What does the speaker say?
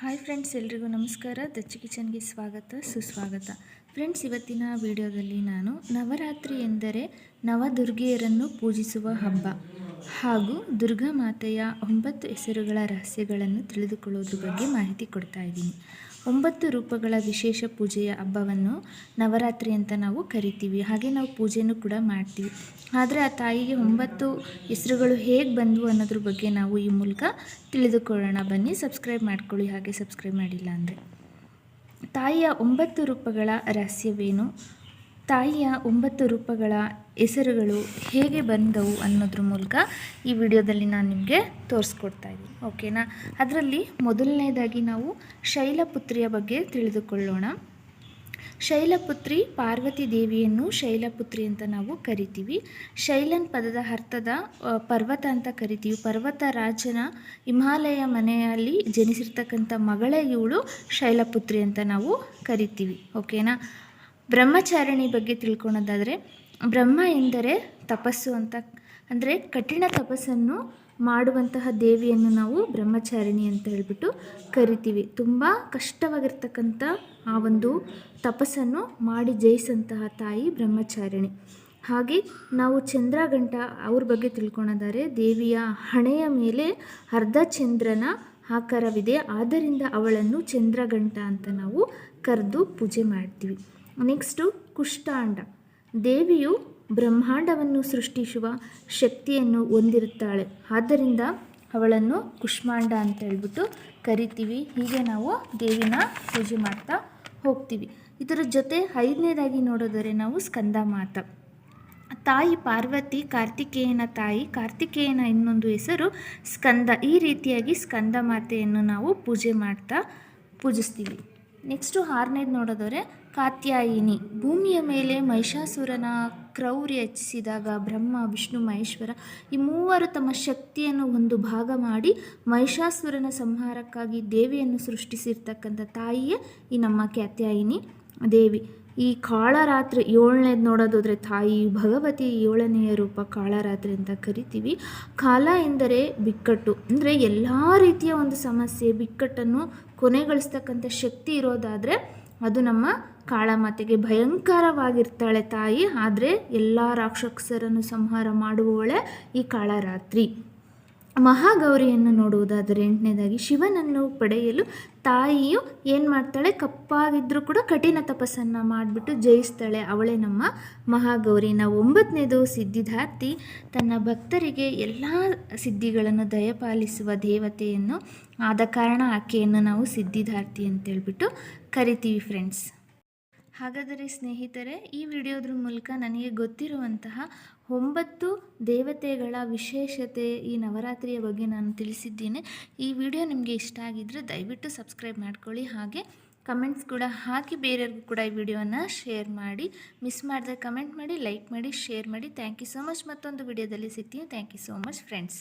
Hi friends, ಎಲ್ರಿಗೂ ನಮಸ್ಕಾರ. ದಚ್ಚಿ ಕಿಚನ್ಗೆ ಸ್ವಾಗತ, ಸುಸ್ವಾಗತ. ಫ್ರೆಂಡ್ಸ್, ಇವತ್ತಿನ ವಿಡಿಯೋದಲ್ಲಿ ನಾನು ನವರಾತ್ರಿ ಎಂದರೆ ನವದುರ್ಗೆಯರನ್ನು ಪೂಜಿಸುವ ಹಬ್ಬ ಹಾಗೂ ದುರ್ಗಾ ಮಾತೆಯ ಒಂಬತ್ತು ಹೆಸರುಗಳ ರಹಸ್ಯಗಳನ್ನು ತಿಳಿದುಕೊಳ್ಳೋದ್ರ ಬಗ್ಗೆ ಮಾಹಿತಿ ಕೊಡ್ತಾ ಇದ್ದೀನಿ. ಒಂಬತ್ತು ರೂಪಗಳ ವಿಶೇಷ ಪೂಜೆಯ ಹಬ್ಬವನ್ನು ನವರಾತ್ರಿ ಅಂತ ನಾವು ಕರಿತೀವಿ. ಹಾಗೆ ನಾವು ಪೂಜೆನೂ ಕೂಡ ಮಾಡ್ತೀವಿ. ಆದರೆ ಆ ತಾಯಿಗೆ ಒಂಬತ್ತು ಹೆಸರುಗಳು ಹೇಗೆ ಬಂದವು ಅನ್ನೋದ್ರ ಬಗ್ಗೆ ನಾವು ಈ ಮೂಲಕ ತಿಳಿದುಕೊಳ್ಳೋಣ. ಬನ್ನಿ, ಸಬ್ಸ್ಕ್ರೈಬ್ ಮಾಡ್ಕೊಳ್ಳಿ. ಹಾಗೆ ಸಬ್ಸ್ಕ್ರೈಬ್ ಮಾಡಿಲ್ಲ ಅಂದರೆ. ತಾಯಿಯ ಒಂಬತ್ತು ರೂಪಗಳ ರಹಸ್ಯವೇನು? ತಾಯಿಯ ಒಂಬತ್ತು ರೂಪಗಳ ಹೆಸರುಗಳು ಹೇಗೆ ಬಂದವು ಅನ್ನೋದ್ರ ಮೂಲಕ ಈ ವಿಡಿಯೋದಲ್ಲಿ ನಾನು ನಿಮಗೆ ತೋರಿಸ್ಕೊಡ್ತಾ ಇದ್ದೀನಿ. ಓಕೆನಾ? ಅದರಲ್ಲಿ ಮೊದಲನೇದಾಗಿ ನಾವು ಶೈಲಪುತ್ರಿಯ ಬಗ್ಗೆ ತಿಳಿದುಕೊಳ್ಳೋಣ. ಶೈಲಪುತ್ರಿ ಪಾರ್ವತಿ ದೇವಿಯನ್ನು ಶೈಲಪುತ್ರಿ ಅಂತ ನಾವು ಕರಿತೀವಿ. ಶೈಲನ್ ಪದದ ಅರ್ಥದ ಪರ್ವತ ಅಂತ ಕರಿತೀವಿ. ಪರ್ವತ ರಾಜನ ಹಿಮಾಲಯ ಮನೆಯಲ್ಲಿ ಜನಿಸಿರ್ತಕ್ಕಂಥ ಮಗಳೇ ಇವಳು ಶೈಲಪುತ್ರಿ ಅಂತ ನಾವು ಕರಿತೀವಿ. ಓಕೆನಾ? ಬ್ರಹ್ಮಚಾರಿಣಿ ಬಗ್ಗೆ ತಿಳ್ಕೊಳೋದಾದರೆ, ಬ್ರಹ್ಮ ಎಂದರೆ ತಪಸ್ಸು ಅಂತ. ಅಂದರೆ ಕಠಿಣ ತಪಸ್ಸನ್ನು ಮಾಡುವಂತಹ ದೇವಿಯನ್ನು ನಾವು ಬ್ರಹ್ಮಚಾರಿಣಿ ಅಂತ ಹೇಳ್ಬಿಟ್ಟು ಕರಿತೀವಿ. ತುಂಬ ಕಷ್ಟವಾಗಿರ್ತಕ್ಕಂಥ ಆ ಒಂದು ತಪಸ್ಸನ್ನು ಮಾಡಿ ಜಯಿಸಂತಹ ತಾಯಿ ಬ್ರಹ್ಮಚಾರಿಣಿ. ಹಾಗೆ ನಾವು ಚಂದ್ರಗಂಟ ಅವ್ರ ಬಗ್ಗೆ ತಿಳ್ಕೊಳೋದಾದರೆ, ದೇವಿಯ ಹಣೆಯ ಮೇಲೆ ಅರ್ಧ ಚಂದ್ರನ ಆಕಾರವಿದೆ. ಆದ್ದರಿಂದ ಅವಳನ್ನು ಚಂದ್ರಗಂಟ ಅಂತ ನಾವು ಕರೆದು ಪೂಜೆ ಮಾಡ್ತೀವಿ. ನೆಕ್ಸ್ಟು ಕುಷ್ಟಾಂಡ ದೇವಿಯು ಬ್ರಹ್ಮಾಂಡವನ್ನು ಸೃಷ್ಟಿಸುವ ಶಕ್ತಿಯನ್ನು ಹೊಂದಿರುತ್ತಾಳೆ. ಆದ್ದರಿಂದ ಅವಳನ್ನು ಕುಷ್ಮಾಂಡ ಅಂತ ಹೇಳ್ಬಿಟ್ಟು ಕರಿತೀವಿ. ಹೀಗೆ ನಾವು ದೇವಿನ ಪೂಜೆ ಮಾಡ್ತಾ ಹೋಗ್ತೀವಿ. ಇದರ ಜೊತೆ ಐದನೇದಾಗಿ ನೋಡೋದರೆ ನಾವು ಸ್ಕಂದ ಮಾತ. ತಾಯಿ ಪಾರ್ವತಿ, ಕಾರ್ತಿಕೇಯನ ತಾಯಿ, ಕಾರ್ತಿಕೇಯನ ಇನ್ನೊಂದು ಹೆಸರು ಸ್ಕಂದ. ಈ ರೀತಿಯಾಗಿ ಸ್ಕಂದ ಮಾತೆಯನ್ನು ನಾವು ಪೂಜೆ ಮಾಡ್ತಾ ಪೂಜಿಸ್ತೀವಿ. ನೆಕ್ಸ್ಟು ಆರನೇದು ನೋಡೋದವ್ರೆ, ಕಾತ್ಯಾಯಿನಿ. ಭೂಮಿಯ ಮೇಲೆ ಮಹಿಷಾಸುರನ ಕ್ರೌರ್ಯ ಹೆಚ್ಚಿಸಿದಾಗ ಬ್ರಹ್ಮ, ವಿಷ್ಣು, ಮಹೇಶ್ವರ ಈ ಮೂವರು ತಮ್ಮ ಶಕ್ತಿಯನ್ನು ಒಂದು ಭಾಗ ಮಾಡಿ ಮಹಿಷಾಸುರನ ಸಂಹಾರಕ್ಕಾಗಿ ದೇವಿಯನ್ನು ಸೃಷ್ಟಿಸಿರ್ತಕ್ಕಂಥ ತಾಯಿಯೇ ಈ ನಮ್ಮ ಕಾತ್ಯಾಯಿನಿ ದೇವಿ. ಈ ಕಾಳರಾತ್ರಿ ಏಳನೇದು ನೋಡೋದಾದರೆ ತಾಯಿ ಭಗವತಿ ಏಳನೆಯ ರೂಪ ಕಾಳರಾತ್ರಿ ಅಂತ ಕರಿತೀವಿ. ಕಾಲ ಎಂದರೆ ಬಿಕ್ಕಟ್ಟು. ಅಂದರೆ ಎಲ್ಲ ರೀತಿಯ ಒಂದು ಸಮಸ್ಯೆ, ಬಿಕ್ಕಟ್ಟನ್ನು ಕೊನೆಗೊಳಿಸ್ತಕ್ಕಂಥ ಶಕ್ತಿ ಇರೋದಾದರೆ ಅದು ನಮ್ಮ ಕಾಳಮಾತೆಗೆ. ಭಯಂಕರವಾಗಿರ್ತಾಳೆ ತಾಯಿ, ಆದರೆ ಎಲ್ಲ ರಾಕ್ಷಸರನ್ನು ಸಂಹಾರ ಮಾಡುವವಳೆ ಈ ಕಾಳರಾತ್ರಿ. ಮಹಾಗೌರಿಯನ್ನು ನೋಡುವುದಾದರೆ ಎಂಟನೇದಾಗಿ, ಶಿವನನ್ನು ಪಡೆಯಲು ತಾಯಿಯು ಏನು ಮಾಡ್ತಾಳೆ? ಕಪ್ಪಾಗಿದ್ದರೂ ಕೂಡ ಕಠಿಣ ತಪಸ್ಸನ್ನು ಮಾಡಿಬಿಟ್ಟು ಜಯಿಸ್ತಾಳೆ. ಅವಳೇ ನಮ್ಮ ಮಹಾಗೌರಿ. ನಾವು ಒಂಬತ್ತನೇದು ಸಿದ್ಧಿದಾರ್ತಿ ತನ್ನ ಭಕ್ತರಿಗೆ ಎಲ್ಲ ಸಿದ್ಧಿಗಳನ್ನು ದಯಪಾಲಿಸುವ ದೇವತೆಯನ್ನು ಆದ ಕಾರಣ ಆಕೆಯನ್ನು ನಾವು ಸಿದ್ಧಿದಾರ್ತಿ ಅಂತೇಳ್ಬಿಟ್ಟು ಕರಿತೀವಿ ಫ್ರೆಂಡ್ಸ್ ಹಾಗಾದರೆ ಸ್ನೇಹಿತರೆ, ಈ ವಿಡಿಯೋದ್ರ ಮೂಲಕ ನನಗೆ ಗೊತ್ತಿರುವಂತಹ ಒಂಬತ್ತು ದೇವತೆಗಳ ವಿಶೇಷತೆ ಈ ನವರಾತ್ರಿಯ ಬಗ್ಗೆ ನಾನು ತಿಳಿಸಿದ್ದೇನೆ. ಈ ವಿಡಿಯೋ ನಿಮಗೆ ಇಷ್ಟ ಆಗಿದ್ದರೆ ದಯವಿಟ್ಟು ಸಬ್ಸ್ಕ್ರೈಬ್ ಮಾಡ್ಕೊಳ್ಳಿ. ಹಾಗೆ ಕಮೆಂಟ್ಸ್ ಕೂಡ ಹಾಕಿ ಬೇರೆಯವ್ರಿಗೂ ಕೂಡ ಈ ವಿಡಿಯೋನ ಶೇರ್ ಮಾಡಿ. ಮಿಸ್ ಮಾಡಿದ್ರೆ ಕಮೆಂಟ್ ಮಾಡಿ ಲೈಕ್ ಮಾಡಿ ಶೇರ್ ಮಾಡಿ. ಥ್ಯಾಂಕ್ ಯು ಸೊ ಮಚ್ ಮತ್ತೊಂದು ವಿಡಿಯೋದಲ್ಲಿ ಸಿಗ್ತೀನಿ. Thank you so much friends